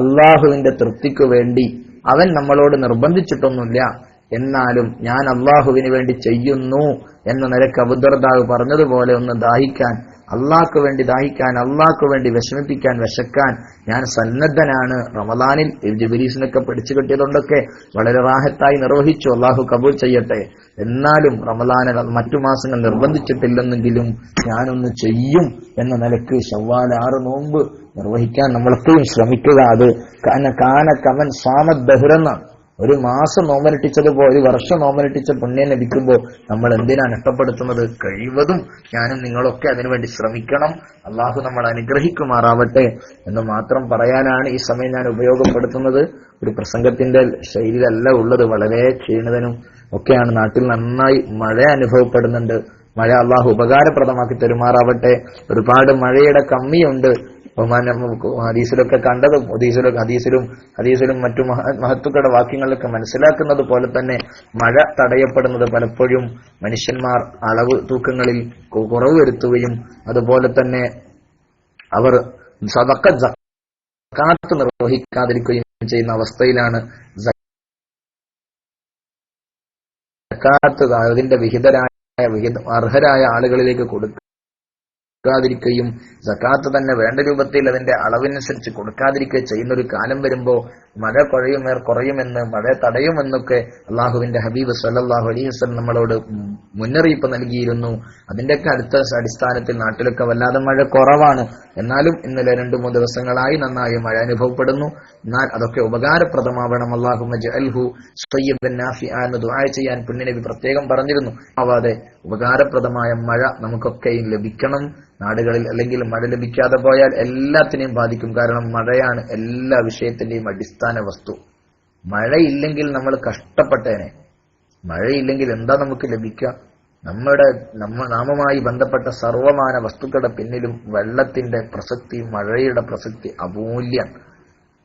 അള്ളാഹുവിന്റെ തൃപ്തിക്കു വേണ്ടി അവൻ നമ്മളോട് നിർബന്ധിച്ചിട്ടൊന്നുമില്ല. എന്നാലും ഞാൻ അള്ളാഹുവിന് വേണ്ടി ചെയ്യുന്നു എന്ന നിലയ്ക്ക് അബുദർദാവ് പറഞ്ഞതുപോലെ ഒന്ന് ദാഹിക്കാൻ അള്ളാഹ്ക്ക് വേണ്ടി ദാഹിക്കാൻ അള്ളാഹ്ക്ക് വേണ്ടി വിഷമിപ്പിക്കാൻ വിശക്കാൻ ഞാൻ സന്നദ്ധനാണ്. റമദാനിൽ ജബിലീസിനൊക്കെ പിടിച്ചു കിട്ടിയതുകൊണ്ടൊക്കെ വളരെ റാഹത്തായി നിർവഹിച്ചു. അള്ളാഹു കബൂൽ ചെയ്യട്ടെ. എന്നാലും റമദാനിൽ മറ്റു മാസങ്ങൾ നിർബന്ധിച്ചിട്ടില്ലെന്നെങ്കിലും ഞാനൊന്ന് ചെയ്യും എന്ന നിലയ്ക്ക് ശവ്വാൽ ആറ് നോമ്പ് നിർവഹിക്കാൻ നമ്മളെപ്പോഴും ശ്രമിക്കുക. അത് കാന കാന കവൻ സാമത് ബഹിറെന്നാണ് ഒരു മാസം നോമ്പനുഷ്ഠിച്ചതുപോലെ ഒരു വർഷം നോമ്പനുഷ്ഠിച്ച പുണ്യം ലഭിക്കുമ്പോൾ നമ്മൾ എന്തിനാണ് നഷ്ടപ്പെടുത്തുന്നത്? കഴിവതും ഞാനും നിങ്ങളൊക്കെ അതിനുവേണ്ടി ശ്രമിക്കണം. അള്ളാഹു നമ്മൾ അനുഗ്രഹിക്കുമാറാവട്ടെ എന്ന് മാത്രം പറയാനാണ് ഈ സമയം ഞാൻ ഉപയോഗപ്പെടുത്തുന്നത്. ഒരു പ്രസംഗത്തിന്റെ ശൈലിയിലല്ല ഉള്ളത് വളരെ ക്ഷീണിതനും ഒക്കെയാണ്. നാട്ടിൽ നന്നായി മഴ അനുഭവപ്പെടുന്നുണ്ട്. മഴ അള്ളാഹു ഉപകാരപ്രദമാക്കി തെരുമാറാവട്ടെ. ഒരുപാട് മഴയുടെ കമ്മിയുണ്ട്. ഹദീസിലൊക്കെ കണ്ടതും ഹദീസിലും ഹദീസിലും ഹദീസിലും മറ്റു മഹത്വക്കളുടെ വാക്യങ്ങളിലൊക്കെ മനസ്സിലാക്കുന്നത് പോലെ തന്നെ മഴ തടയപ്പെടുന്നത് പലപ്പോഴും മനുഷ്യന്മാർ അളവ് തൂക്കങ്ങളിൽ കുറവ് വരുത്തുകയും അതുപോലെ തന്നെ അവർ സതക്ക കാത്ത് നിർവഹിക്കാതിരിക്കുകയും ചെയ്യുന്ന അവസ്ഥയിലാണ് അതിന്റെ വിഹിതരായ വിഹിത അർഹരായ ആളുകളിലേക്ക് കൊടുക്കാതിരിക്കുകയും സക്കാത്ത് തന്നെ വേണ്ട രൂപത്തിൽ അതിന്റെ അളവിനനുസരിച്ച് കൊടുക്കാതിരിക്കുക ചെയ്യുന്ന ഒരു കാലം വരുമ്പോ മഴ കുഴയുമേർ കുറയുമെന്ന് മഴ തടയുമെന്നൊക്കെ അള്ളാഹുവിന്റെ ഹബീബ് സല്ലാഹു അലൈഹി വസല്ലം നമ്മളോട് മുന്നറിയിപ്പ് നൽകിയിരുന്നു. അതിന്റെയൊക്കെ അടുത്ത അടിസ്ഥാനത്തിൽ നാട്ടിലൊക്കെ വല്ലാതെ മഴ കുറവാണ്. എന്നാലും ഇന്നലെ രണ്ടു മൂന്ന് ദിവസങ്ങളായി നന്നായി മഴ അനുഭവപ്പെടുന്നു. എന്നാൽ അതൊക്കെ ഉപകാരപ്രദമാവണം. അള്ളാഹു അൽഹു സയ്യിബൻ നാഫിഅ എന്ന് ദുആ ചെയ്യാൻ പുണ്യനബി പ്രത്യേകം പറഞ്ഞിരുന്നു. ആവാതെ ഉപകാരപ്രദമായ മഴ നമുക്കൊക്കെയും ലഭിക്കണം. നാടുകളിൽ അല്ലെങ്കിൽ മഴ ലഭിക്കാതെ പോയാൽ എല്ലാത്തിനെയും ബാധിക്കും. കാരണം മഴയാണ് എല്ലാ വിഷയത്തിന്റെയും അടിസ്ഥാന വസ്തു. മഴയില്ലെങ്കിൽ നമ്മൾ കഷ്ടപ്പെട്ടേനെ. മഴയില്ലെങ്കിൽ എന്താ നമുക്ക് ലഭിക്കുക? നമ്മുടെ നമ്മ നാമമായി ബന്ധപ്പെട്ട സർവമാന വസ്തുക്കളുടെ പിന്നിലും വെള്ളത്തിന്റെ പ്രസക്തി മഴയുടെ പ്രസക്തി അമൂല്യം.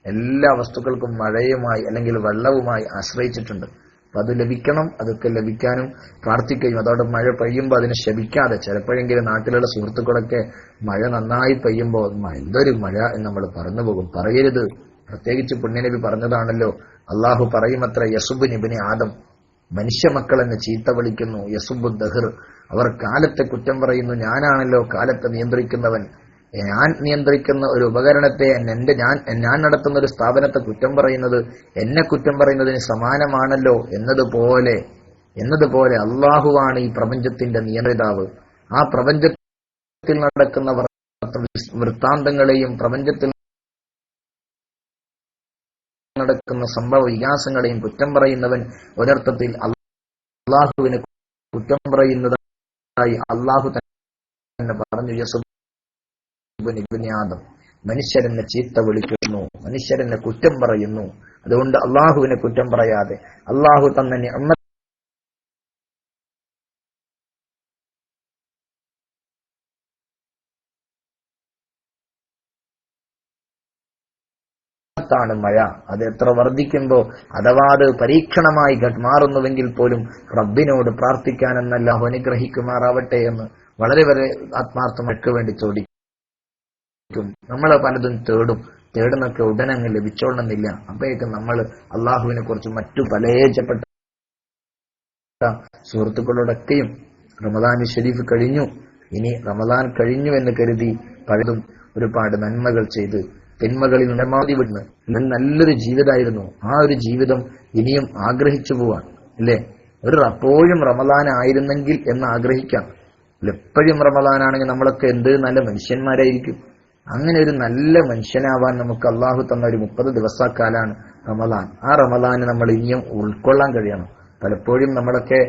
എല്ലാ വസ്തുക്കൾക്കും മഴയുമായി അല്ലെങ്കിൽ വെള്ളവുമായി ആശ്രയിച്ചിട്ടുണ്ട്. അത് ലഭിക്കണം അതൊക്കെ ലഭിക്കാനും പ്രാർത്ഥിക്കുകയും അതോടെ മഴ പെയ്യുമ്പോൾ അതിനെ ശപിക്കാതെ. ചിലപ്പോഴെങ്കിലും നാട്ടിലുള്ള സുഹൃത്തുക്കളൊക്കെ മഴ നന്നായി പെയ്യുമ്പോൾ "മ, എന്തൊരു മഴ എന്ന് നമ്മൾ പറഞ്ഞു പോകും. പറയരുത്. പ്രത്യേകിച്ച് പുണ്യനബി പറഞ്ഞതാണല്ലോ. അള്ളാഹു പറയുമത്ര യസുബ് നിബിനെ ആദം മനുഷ്യ മക്കൾ എന്നെ ചീത്ത വിളിക്കുന്നു. യസുബ് ദഹിർ. അവർ കാലത്തെ കുറ്റം പറയുന്നു. ഞാനാണല്ലോ കാലത്തെ നിയന്ത്രിക്കുന്നവൻ. ഞാൻ നിയന്ത്രിക്കുന്ന ഒരു ഉപകരണത്തെ എന്റെ ഞാൻ ഞാൻ നടത്തുന്ന ഒരു സ്ഥാപനത്തെ കുറ്റം പറയുന്നത് എന്നെ കുറ്റം പറയുന്നതിന് സമാനമാണല്ലോ എന്നതുപോലെ എന്നതുപോലെ അള്ളാഹുവാണ് ഈ പ്രപഞ്ചത്തിന്റെ നിയന്ത്രിതാവ്. ആ പ്രപഞ്ചത്തിൽ നടക്കുന്ന വൃത്താന്തങ്ങളെയും പ്രപഞ്ചത്തിൽ നടക്കുന്ന സംഭവ വികാസങ്ങളെയും കുറ്റം പറയുന്നവൻ ഒരർത്ഥത്തിൽ അള്ളാഹുവിനെ കുറ്റം പറയുന്നതായി അള്ളാഹു തന്നെ പറഞ്ഞു. ആദം. മനുഷ്യരെന്നെ ചീത്ത വിളിക്കുന്നു മനുഷ്യരെന്നെ കുറ്റം പറയുന്നു. അതുകൊണ്ട് അള്ളാഹുവിനെ കുറ്റം പറയാതെ അള്ളാഹു തന്ന അമ്മ ാണ് മഴ. അത് എത്ര വർദ്ധിക്കുമ്പോ അഥവാ അത് പരീക്ഷണമായി മാറുന്നുവെങ്കിൽ പോലും റബ്ബിനോട് പ്രാർത്ഥിക്കാനെന്നല്ല അനുഗ്രഹിക്കുമാറാവട്ടെ എന്ന് വളരെ വളരെ ആത്മാർത്ഥമൊക്കെ വേണ്ടി ചോദിക്കും നമ്മൾ പലതും തേടും. തേടുന്നൊക്കെ ഉടനങ്ങ് അങ്ങ് ലഭിച്ചോളണമെന്നില്ല. അപ്പോഴേക്കും നമ്മൾ അള്ളാഹുവിനെ കുറിച്ച് മറ്റു പലേജപ്പെട്ട സുഹൃത്തുക്കളോടൊക്കെയും റമദാൻ ഷെരീഫ് കഴിഞ്ഞു. ഇനി റമദാൻ കഴിഞ്ഞു എന്ന് കരുതി പലതും ഒരുപാട് നന്മകൾ ചെയ്ത് തിന്മകളിൽ നിലമാതി വിടുന്നു. ഇത് നല്ലൊരു ജീവിതമായിരുന്നു. ആ ഒരു ജീവിതം ഇനിയും ആഗ്രഹിച്ചു പോവാൻ അല്ലേ? ഒരു അപ്പോഴും റമദാൻ ആയിരുന്നെങ്കിൽ എന്ന് ആഗ്രഹിക്കാം. എപ്പോഴും റമദാനാണെങ്കിൽ നമ്മളൊക്കെ എന്ത് നല്ല മനുഷ്യന്മാരായിരിക്കും. അങ്ങനെ ഒരു നല്ല മനുഷ്യനാവാൻ നമുക്ക് അള്ളാഹു തന്ന ഒരു മുപ്പത് ദിവസക്കാലാണ് റമദാൻ. ആ റമദാന് നമ്മൾ ഇനിയും ഉൾക്കൊള്ളാൻ കഴിയണം. പലപ്പോഴും നമ്മളൊക്കെ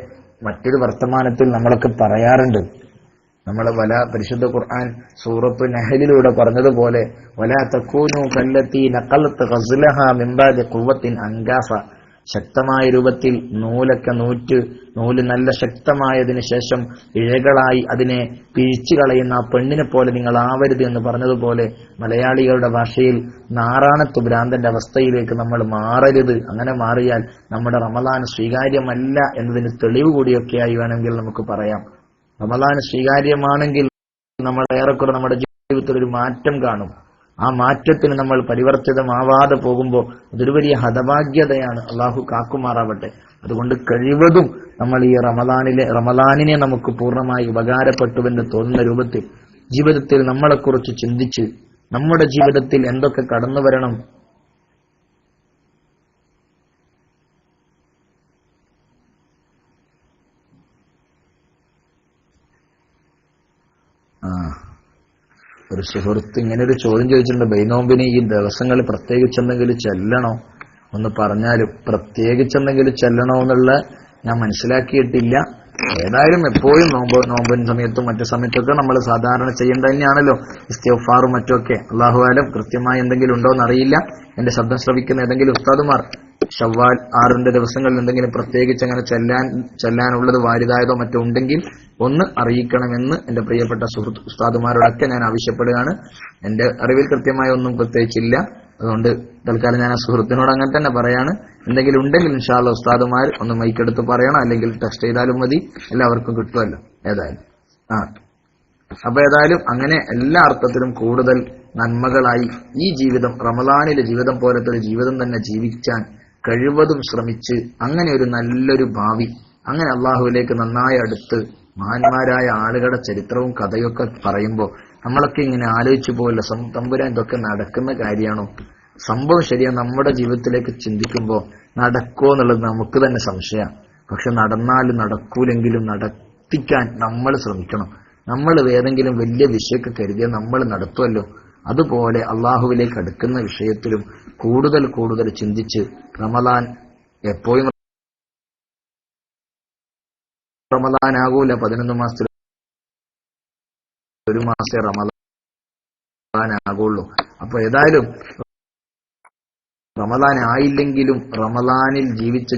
മറ്റൊരു വർത്തമാനത്തിൽ നമ്മളൊക്കെ പറയാറുണ്ട്. നമ്മൾ വല പരിശുദ്ധ ഖുർആൻ സൂറത്ത് നഹലിലൂടെ പറഞ്ഞതുപോലെ വല തക്കൂനു അങ്കാഫ ശക്തമായ രൂപത്തിൽ നൂലൊക്കെ നൂറ്റ് നൂൽ നല്ല ശക്തമായതിനു ശേഷം ഇഴകളായി അതിനെ പിഴിച്ചു കളയുന്ന ആ പെണ്ണിനെ പോലെ നിങ്ങൾ ആവരുത് എന്ന് പറഞ്ഞതുപോലെ മലയാളികളുടെ ഭാഷയിൽ നാറാണത്ത് ഭ്രാന്തന്റെ അവസ്ഥയിലേക്ക് നമ്മൾ മാറരുത്. അങ്ങനെ മാറിയാൽ നമ്മുടെ റമദാൻ സ്വീകാര്യമല്ല എന്നതിന് തെളിവ് കൂടിയൊക്കെയായി വേണമെങ്കിൽ നമുക്ക് പറയാം. റമദാൻ സ്വീകാര്യമാണെങ്കിൽ നമ്മൾ ഏറെക്കുറെ നമ്മുടെ ജീവിതത്തിൽ ഒരു മാറ്റം കാണും. ആ മാറ്റത്തിന് നമ്മൾ പരിവർത്തിതമാവാതെ പോകുമ്പോൾ അതൊരു വലിയ ഹതഭാഗ്യതയാണ്. അള്ളാഹു കാക്കുമാറാവട്ടെ. അതുകൊണ്ട് കഴിവതും നമ്മൾ ഈ റമദാനിലെ റമദാനിനെ നമുക്ക് പൂർണമായി ഉപകാരപ്പെട്ടുവെന്ന് തോന്നുന്ന രൂപത്തിൽ ജീവിതത്തിൽ നമ്മളെക്കുറിച്ച് ചിന്തിച്ച് നമ്മുടെ ജീവിതത്തിൽ എന്തൊക്കെ കടന്നു വരണം ആ ഒരു സുഹൃത്ത് ഇങ്ങനെ ഒരു ചോദ്യം ചോദിച്ചിട്ടുണ്ട് ബൈനോമ്പിന് ഈ ദിവസങ്ങളിൽ പ്രത്യേകിച്ച് എന്തെങ്കിലും ചെല്ലണോ? ഒന്ന് പറഞ്ഞാലും പ്രത്യേകിച്ചെന്തെങ്കിലും ചെല്ലണമെന്നുള്ള ഞാൻ മനസ്സിലാക്കിയിട്ടില്ല. ഏതായാലും എപ്പോഴും നോമ്പ് നോമ്പിന് സമയത്തും മറ്റു സമയത്തൊക്കെ നമ്മൾ സാധാരണ ചെയ്യേണ്ടത് തന്നെയാണല്ലോ. ഇസ്തിഫാറും മറ്റുമൊക്കെ. അള്ളാഹുവാലം കൃത്യമായി എന്തെങ്കിലും ഉണ്ടോ എന്നറിയില്ല. എന്റെ ശബ്ദം ശ്രവിക്കുന്ന ഏതെങ്കിലും ഉസ്താദുമാർ ഷവ്വാൽ ആറിന്റെ ദിവസങ്ങളിൽ എന്തെങ്കിലും പ്രത്യേകിച്ച് അങ്ങനെ ചെല്ലാൻ ചെല്ലാനുള്ളത് വാരിതായതോ മറ്റോ ഉണ്ടെങ്കിൽ ഒന്ന് അറിയിക്കണമെന്ന് എന്റെ പ്രിയപ്പെട്ട സുഹൃത്ത് ഉസ്താദുമാരോടൊക്കെ ഞാൻ ആവശ്യപ്പെടുകയാണ്. എന്റെ അറിവിൽ കൃത്യമായ ഒന്നും പ്രത്യേകിച്ചില്ല. അതുകൊണ്ട് തൽക്കാലം ഞാൻ ആ സുഹൃത്തിനോട് അങ്ങനെ തന്നെ പറയാണ്. എന്തെങ്കിലും ഉണ്ടെങ്കിൽ ഇൻഷാല്ല ഉസ്താദുമാർ ഒന്ന് മൈക്കെടുത്ത് പറയണം. അല്ലെങ്കിൽ ടെസ്റ്റ് ചെയ്താലും മതി. എല്ലാവർക്കും കിട്ടുമല്ലോ. ഏതായാലും. ആ. അപ്പൊ ഏതായാലും അങ്ങനെ എല്ലാ അർത്ഥത്തിലും കൂടുതൽ നന്മകളായി ഈ ജീവിതം റമദാനിലെ ജീവിതം പോലത്തെ ഒരു ജീവിതം തന്നെ ജീവിക്കാൻ കഴിവതും ശ്രമിച്ച് അങ്ങനെ ഒരു നല്ലൊരു ഭാവി അങ്ങനെ അള്ളാഹുവിലേക്ക് നന്നായി അടുത്ത് മഹാന്മാരായ ആളുകളുടെ ചരിത്രവും കഥയൊക്കെ പറയുമ്പോൾ നമ്മളൊക്കെ ഇങ്ങനെ ആലോചിച്ചു പോകില്ല തമ്പുരാൻ ഇതൊക്കെ നടക്കുന്ന കാര്യമാണോ? സംഭവം ശരിയാ നമ്മുടെ ജീവിതത്തിലേക്ക് ചിന്തിക്കുമ്പോൾ നടക്കുമോ എന്നുള്ളത് നമുക്ക് തന്നെ സംശയമാണ് പക്ഷെ നടന്നാലും നടക്കൂലെങ്കിലും നടത്തിക്കാൻ നമ്മൾ ശ്രമിക്കണം. നമ്മൾ ഏതെങ്കിലും വലിയ വിഷയൊക്കെ കരുതിയാൽ നമ്മൾ നടത്തുമല്ലോ അതുപോലെ അള്ളാഹുവിലേക്ക് അടുക്കുന്ന വിഷയത്തിലും കൂടുതൽ കൂടുതൽ ചിന്തിച്ച് റമദാൻ എപ്പോഴും റമദാനാകൂല പതിനൊന്ന് മാസത്തിൽ ഒരു മാസേ റമദാൻ ആകുള്ളൂ. അപ്പൊ ഏതായാലും റമദാൻ ആയില്ലെങ്കിലും റമദാനിൽ ജീവിച്ച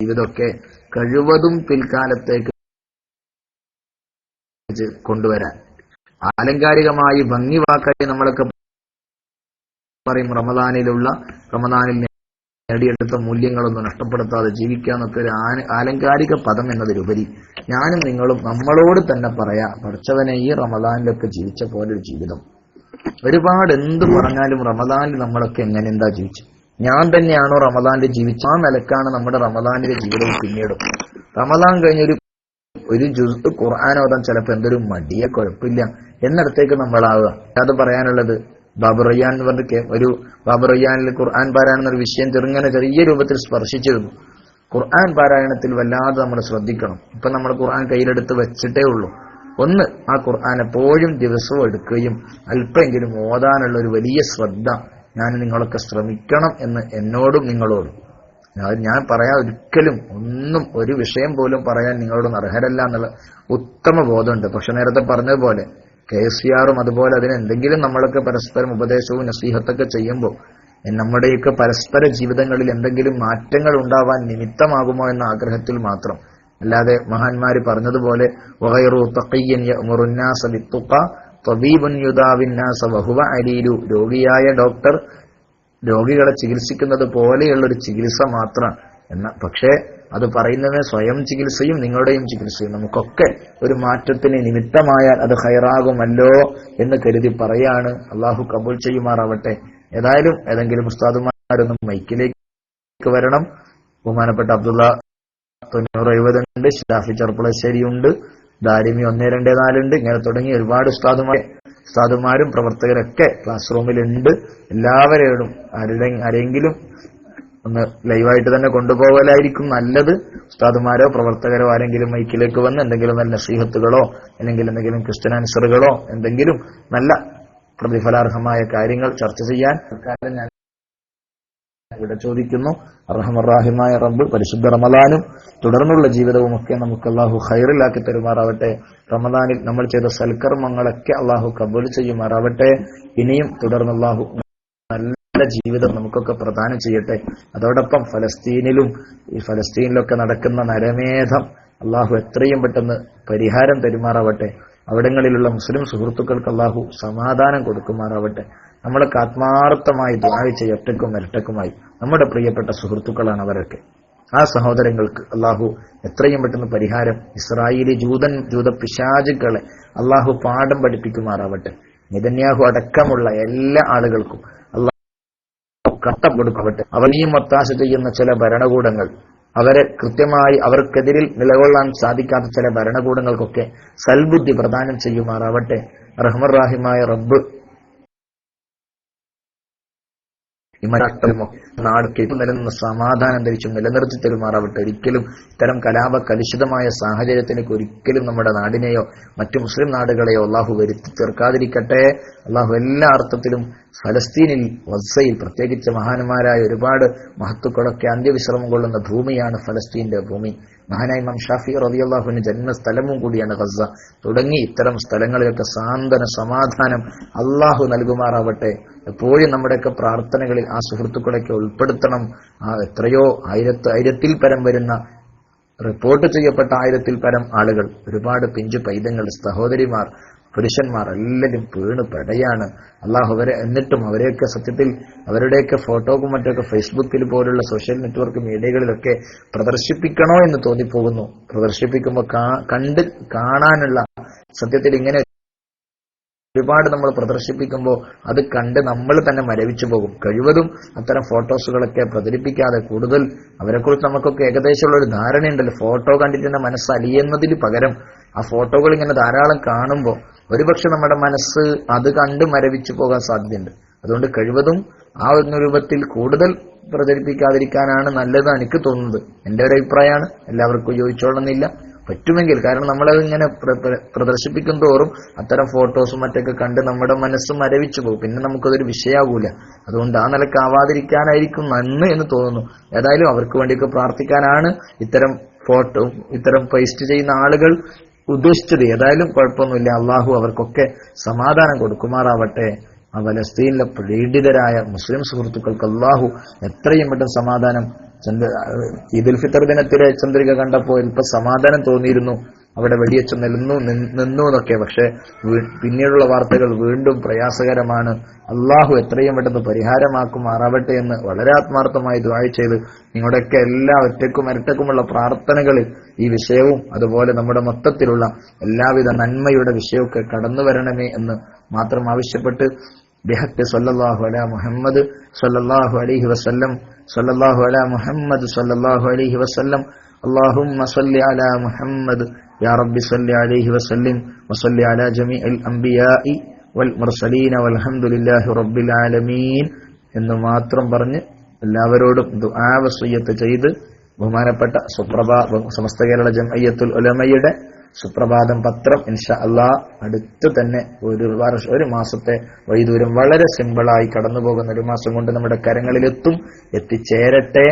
ജീവിതമൊക്കെ കഴിവതും പിൽക്കാലത്തേക്ക് കൊണ്ടുവരാൻ. ആലങ്കാരികമായി ഭംഗി വാക്കായി നമ്മളൊക്കെ പറയും റമദാനിലുള്ള റമദാനിൽ നേടിയെടുത്ത മൂല്യങ്ങളൊന്നും നഷ്ടപ്പെടുത്താതെ ജീവിക്കാന്നൊക്കെ ഒരു ആലങ്കാരിക പദം എന്നതിലുപരി ഞാനും നിങ്ങളും നമ്മളോട് തന്നെ പറയാ പഠിച്ചവനെ ഈ റമദാനിലൊക്കെ ജീവിച്ച പോലെ ഒരു ജീവിതം. ഒരുപാട് എന്ത് പറഞ്ഞാലും റമദാനിൽ നമ്മളൊക്കെ എങ്ങനെ എന്താ ജീവിച്ചു? ഞാൻ തന്നെയാണോ റമദാനിൽ ജീവിച്ച ആ നിലക്കാണ് നമ്മുടെ റമദാനിലെ ജീവിതം പിന്നീടും. റമദാൻ കഴിഞ്ഞൊരു ഒരു ജുസ് ഖുർആൻ ഓതാൻ ചിലപ്പോൾ എന്തൊരു മടിയ കുഴപ്പമില്ല. എന്നിടത്തേക്ക് നമ്മളാവുക. അത് പറയാനുള്ളത് ബാബുറയ്യാൻ എന്ന് പറഞ്ഞ ഒരു ബാബുറയ്യാനിൽ ഖുർആൻ പാരായണം എന്നൊരു വിഷയം ചെറുങ്ങനെ ചെറിയ രൂപത്തിൽ സ്പർശിച്ചിരുന്നു. ഖുർആൻ പാരായണത്തിൽ വല്ലാതെ നമ്മൾ ശ്രദ്ധിക്കണം. ഇപ്പൊ നമ്മൾ ഖുർആൻ കയ്യിലെടുത്ത് വെച്ചിട്ടേ ഉള്ളൂ. ഒന്ന് ആ ഖുർആൻ എപ്പോഴും ദിവസവും എടുക്കുകയും അല്പമെങ്കിലും ഓതാനുള്ള ഒരു വലിയ ശ്രദ്ധ ഞാൻ നിങ്ങളൊക്കെ ശ്രമിക്കണം എന്ന് എന്നോടും നിങ്ങളോടും. ഞാൻ പറയാൻ ഒരിക്കലും ഒന്നും ഒരു വിഷയം പോലും പറയാൻ നിങ്ങളോടൊന്നും അർഹരല്ല എന്നുള്ള ഉത്തമ ബോധമുണ്ട് പക്ഷെ നേരത്തെ പറഞ്ഞതുപോലെ കെ എസ് ആറും അതുപോലെ അതിനെന്തെങ്കിലും നമ്മളൊക്കെ പരസ്പരം ഉപദേശവും നസീഹത്തൊക്കെ ചെയ്യുമ്പോൾ നമ്മുടെയൊക്കെ പരസ്പര ജീവിതങ്ങളിൽ എന്തെങ്കിലും മാറ്റങ്ങൾ ഉണ്ടാവാൻ നിമിത്തമാകുമോ എന്ന ആഗ്രഹത്തിൽ മാത്രം. അല്ലാതെ മഹാന്മാര് പറഞ്ഞതുപോലെ രോഗിയായ ഡോക്ടർ രോഗികളെ ചികിത്സിക്കുന്നത് പോലെയുള്ള ഒരു ചികിത്സ മാത്രം എന്ന പക്ഷേ അത് പറയുന്നത് സ്വയം ചികിത്സയും നിങ്ങളുടെയും ചികിത്സയും. നമുക്കൊക്കെ ഒരു മാറ്റത്തിന് നിമിത്തമായാൽ അത് ഹൈറാകുമല്ലോ എന്ന് കരുതി പറയാണ്. അള്ളാഹു കബൂൽ ചെയ്യുമാറാവട്ടെ. ഏതായാലും ഏതെങ്കിലും ഉസ്താദുമാരൊന്നും മൈക്കിലേക്ക് വരണം. ബഹുമാനപ്പെട്ട അബ്ദുള്ള തൊണ്ണൂറ് എഴുപതുണ്ട് ഷാഫി ചെറുപ്പളശ്ശേരി ഉണ്ട് ദാരിമി ഒന്നേ രണ്ടേ നാലുണ്ട്. ഇങ്ങനെ തുടങ്ങി ഒരുപാട് ഉസ്താദുമാർ ഉസ്താദുമാരും പ്രവർത്തകരൊക്കെ ക്ലാസ് റൂമിലുണ്ട് എല്ലാവരോടും ആരുടെ ആരെങ്കിലും ഒന്ന് ലൈവായിട്ട് തന്നെ കൊണ്ടുപോകലായിരിക്കും നല്ലത്. ഉസ്താദുമാരോ പ്രവർത്തകരോ ആരെങ്കിലും മൈക്കിലേക്ക് വന്ന് എന്തെങ്കിലും നല്ല നസീഹത്തുകളോ അല്ലെങ്കിൽ എന്തെങ്കിലും ക്രിസ്ത്യൻ ആൻസറുകളോ എന്തെങ്കിലും നല്ല പ്രതിഫലാർഹമായ കാര്യങ്ങൾ ചർച്ച ചെയ്യാൻ ഞാൻ ഇവിടെ ചോദിക്കുന്നു. അറഹമറാഹിമായ റബ്ബ് പരിശുദ്ധ റമദാനും തുടർന്നുള്ള ജീവിതവും ഒക്കെ നമുക്ക് അള്ളാഹു ഹൈറിലാക്കി തരുമാറാവട്ടെ. റമദാനിൽ നമ്മൾ ചെയ്ത സൽക്കർമ്മങ്ങളൊക്കെ അള്ളാഹു കബൂൽ ചെയ്യുമാറാവട്ടെ. ഇനിയും തുടർന്ന് അള്ളാഹു നല്ല ജീവിതം നമുക്കൊക്കെ പ്രദാനം ചെയ്യട്ടെ. അതോടൊപ്പം ഫലസ്തീനിലും ഈ ഫലസ്തീനിലൊക്കെ നടക്കുന്ന നരമേധം അള്ളാഹു എത്രയും പെട്ടെന്ന് പരിഹാരം തരുമാറാവട്ടെ. അവിടങ്ങളിലുള്ള മുസ്ലിം സുഹൃത്തുക്കൾക്ക് അള്ളാഹു സമാധാനം കൊടുക്കുമാറാവട്ടെ. നമ്മളൊക്കെ ആത്മാർത്ഥമായി ദ്വാഴ ഒറ്റക്കും ഇരട്ടക്കുമായി. നമ്മുടെ പ്രിയപ്പെട്ട സുഹൃത്തുക്കളാണ് അവരൊക്കെ. ആ സഹോദരങ്ങൾക്ക് അള്ളാഹു എത്രയും പെട്ടെന്ന് പരിഹാരം ഇസ്രായേലി ജൂതൻ ജൂത പിശാചുക്കളെ അള്ളാഹു പാഠം പഠിപ്പിക്കുമാറാവട്ടെ. നിതന്യാഹു അടക്കമുള്ള എല്ലാ ആളുകൾക്കും അള്ളാഹു കട്ടം കൊടുക്കവട്ടെ അവനെയും ഒത്താശ ചെയ്യുന്ന ചില ഭരണകൂടങ്ങൾ അവരെ കൃത്യമായി അവർക്കെതിരിൽ നിലകൊള്ളാൻ സാധിക്കാത്ത ചില ഭരണകൂടങ്ങൾക്കൊക്കെ സൽബുദ്ധി പ്രദാനം ചെയ്യുമാറാവട്ടെ. റഹ്മറാഹിമായ റബ്ബ്. നിലനിന്ന സമാധാനം ധരിച്ചും നിലനിർത്തി തരുമാറാവട്ടെ. ഒരിക്കലും ഇത്തരം കലാപ കലുഷിതമായ സാഹചര്യത്തിലേക്ക് ഒരിക്കലും നമ്മുടെ നാടിനെയോ മറ്റു മുസ്ലിം നാടുകളെയോ അള്ളാഹു വരുത്തി തീർക്കാതിരിക്കട്ടെ. അള്ളാഹു എല്ലാ അർത്ഥത്തിലും ഫലസ്തീനിൽ വത്സയിൽ പ്രത്യേകിച്ച് മഹാന്മാരായ ഒരുപാട് മഹത്തുക്കളൊക്കെ അന്ത്യവിശ്രമം കൊള്ളുന്ന ഭൂമിയാണ് ഫലസ്തീന്റെ ഭൂമി. മഹാനായി ഇമാം ഷാഫി ജന്മസ്ഥലവും കൂടിയാണ് ഗസ തുടങ്ങി ഇത്തരം സ്ഥലങ്ങളിലൊക്കെ സാന്ത്വന സമാധാനം അള്ളാഹു നൽകുമാറാവട്ടെ. എപ്പോഴും നമ്മുടെയൊക്കെ പ്രാർത്ഥനകളിൽ ആ സുഹൃത്തുക്കളൊക്കെ ഉൾപ്പെടുത്തണം. ആ എത്രയോ ആയിരത്ത് ആയിരത്തിൽ പരം വരുന്ന റിപ്പോർട്ട് ചെയ്യപ്പെട്ട ആയിരത്തിൽ പരം ആളുകൾ. ഒരുപാട് പിഞ്ചു പൈതങ്ങൾ സഹോദരിമാർ പുരുഷന്മാർ എല്ലാവരും വീണ് പെടയാണ് അള്ളാഹു അവരെ എന്നിട്ടും അവരെയൊക്കെ സത്യത്തിൽ അവരുടെയൊക്കെ ഫോട്ടോക്കും മറ്റൊക്കെ ഫേസ്ബുക്കിൽ പോലുള്ള സോഷ്യൽ നെറ്റ്വർക്ക് മീഡിയകളിലൊക്കെ പ്രദർശിപ്പിക്കണോ എന്ന് തോന്നിപ്പോകുന്നു. പ്രദർശിപ്പിക്കുമ്പോൾ കണ്ട് കാണാനുള്ള സത്യത്തിൽ ഇങ്ങനെ ഒരുപാട് നമ്മൾ പ്രദർശിപ്പിക്കുമ്പോൾ അത് കണ്ട് നമ്മൾ തന്നെ മരവിച്ചു പോകും. കഴിവതും അത്തരം ഫോട്ടോസുകളൊക്കെ പ്രചരിപ്പിക്കാതെ കൂടുതൽ അവരെക്കുറിച്ച് നമുക്കൊക്കെ ഏകദേശമുള്ള ഒരു ധാരണയുണ്ടല്ലോ. ഫോട്ടോ കണ്ടിട്ട് തന്നെ മനസ്സ് അലിയുന്നതിന് പകരം ആ ഫോട്ടോകൾ ഇങ്ങനെ ധാരാളം കാണുമ്പോൾ ഒരുപക്ഷെ നമ്മുടെ മനസ്സ് അത് കണ്ട് മരവിച്ചു പോകാൻ സാധ്യതയുണ്ട്. അതുകൊണ്ട് കഴിവതും ആ ഒരു രൂപത്തിൽ കൂടുതൽ പ്രചരിപ്പിക്കാതിരിക്കാനാണ് നല്ലത് എനിക്ക് തോന്നുന്നത്. എന്റെ ഒരു അഭിപ്രായമാണ്. എല്ലാവർക്കും ചോദിച്ചോളന്നില്ല പറ്റുമെങ്കിൽ കാരണം നമ്മളത് ഇങ്ങനെ പ്ര- പ്ര- പ്രദർശിപ്പിക്കും തോറും അത്തരം ഫോട്ടോസും മറ്റൊക്കെ കണ്ട് നമ്മുടെ മനസ്സ് മരവിച്ചു പോകും. പിന്നെ നമുക്കതൊരു വിഷയാകൂല അതുകൊണ്ട് ആ നിലയ്ക്ക് ആവാതിരിക്കാനായിരിക്കും നന്ന് എന്ന് തോന്നുന്നു. ഏതായാലും അവർക്ക് വേണ്ടിയൊക്കെ പ്രാർത്ഥിക്കാനാണ് ഇത്തരം ഫോട്ടോ ഇത്തരം പേസ്റ്റ് ചെയ്യുന്ന ആളുകൾ ഉദ്ദേശിച്ചത് ഏതായാലും കുഴപ്പമൊന്നുമില്ല. അള്ളാഹു അവർക്കൊക്കെ സമാധാനം കൊടുക്കുമാറാവട്ടെ. ആ ഫലസ്തീനിലെ പീഡിതരായ മുസ്ലിം സുഹൃത്തുക്കൾക്ക് അള്ളാഹു എത്രയും പെട്ടെന്ന് സമാധാനം ഈദുൽ ഫിത്തർ ദിനത്തിലെ ചന്ദ്രിക കണ്ടപ്പോൾ ഇപ്പൊ സമാധാനം തോന്നിയിരുന്നു. അവിടെ വെടിയച്ചു നിന്നു നിന്നു എന്നൊക്കെ. പക്ഷെ പിന്നീടുള്ള വാർത്തകൾ വീണ്ടും പ്രയാസകരമാണ്. അള്ളാഹു എത്രയും പെട്ടെന്ന് പരിഹാരമാക്കും പരിഹാരമാക്കുമാറാവട്ടെ എന്ന് വളരെ ആത്മാർത്ഥമായി ദ്വാഴ ചെയ്ത് നിങ്ങളുടെയൊക്കെ എല്ലാ ഒറ്റക്കും ഇരട്ടക്കുമുള്ള പ്രാർത്ഥനകളിൽ ഈ വിഷയവും അതുപോലെ നമ്മുടെ മൊത്തത്തിലുള്ള എല്ലാവിധ നന്മയുടെ വിഷയമൊക്കെ കടന്നു വരണമേ എന്ന് മാത്രം ആവശ്യപ്പെട്ട് ബിഹത്ത് സല്ലല്ലാഹു അല മുഹമ്മദ് സല്ലല്ലാഹു അലൈഹി വസല്ലം സല്ലല്ലാഹു അല മുഹമ്മദ് സല്ലല്ലാഹു അലൈഹി വസല്ലം اللهم صل على محمد يا رب صل عليه وسلم وصل على جميع الأنبياء والمرسلين والحمد لله رب العالمين എന്ന് മാത്രം പറഞ്ഞ് എല്ലാവരോടും ദുആ വസിയ്യത്ത് ചെയ്ത് ബഹുമാനപ്പെട്ട സുപ്രഭാ സമസ്ത കേരള ജംഅയ്യത്തുൽ ഉലമയുടെ സുപ്രഭാതം പത്രം ഇൻഷാ അള്ളാ അടുത്ത് തന്നെ ഒരു വർഷം ഒരു മാസത്തെ വഴിദൂരം വളരെ സിമ്പിളായി കടന്നു പോകുന്ന ഒരു മാസം കൊണ്ട് നമ്മുടെ കരങ്ങളിലെത്തും എത്തിച്ചേരട്ടെ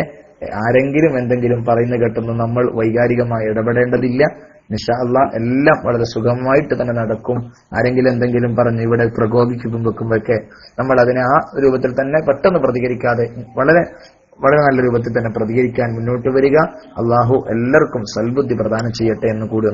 ആരെങ്കിലും എന്തെങ്കിലും പറയുന്ന കേട്ടൊന്നും നമ്മൾ വൈകാരികമായി ഇടപെടേണ്ടതില്ല. നിഷാല്ല എല്ലാം വളരെ സുഖമായിട്ട് തന്നെ നടക്കും. ആരെങ്കിലും എന്തെങ്കിലും പറഞ്ഞ് ഇവിടെ പ്രകോപിക്കും വെക്കുമ്പോഴൊക്കെ നമ്മൾ അതിനെ ആ രൂപത്തിൽ തന്നെ പെട്ടെന്ന് പ്രതികരിക്കാതെ വളരെ വളരെ നല്ല രൂപത്തിൽ തന്നെ പ്രതികരിക്കാൻ മുന്നോട്ട് വരിക. അള്ളാഹു എല്ലാവർക്കും സൽബുദ്ധി പ്രദാനം ചെയ്യട്ടെ എന്ന് കൂടി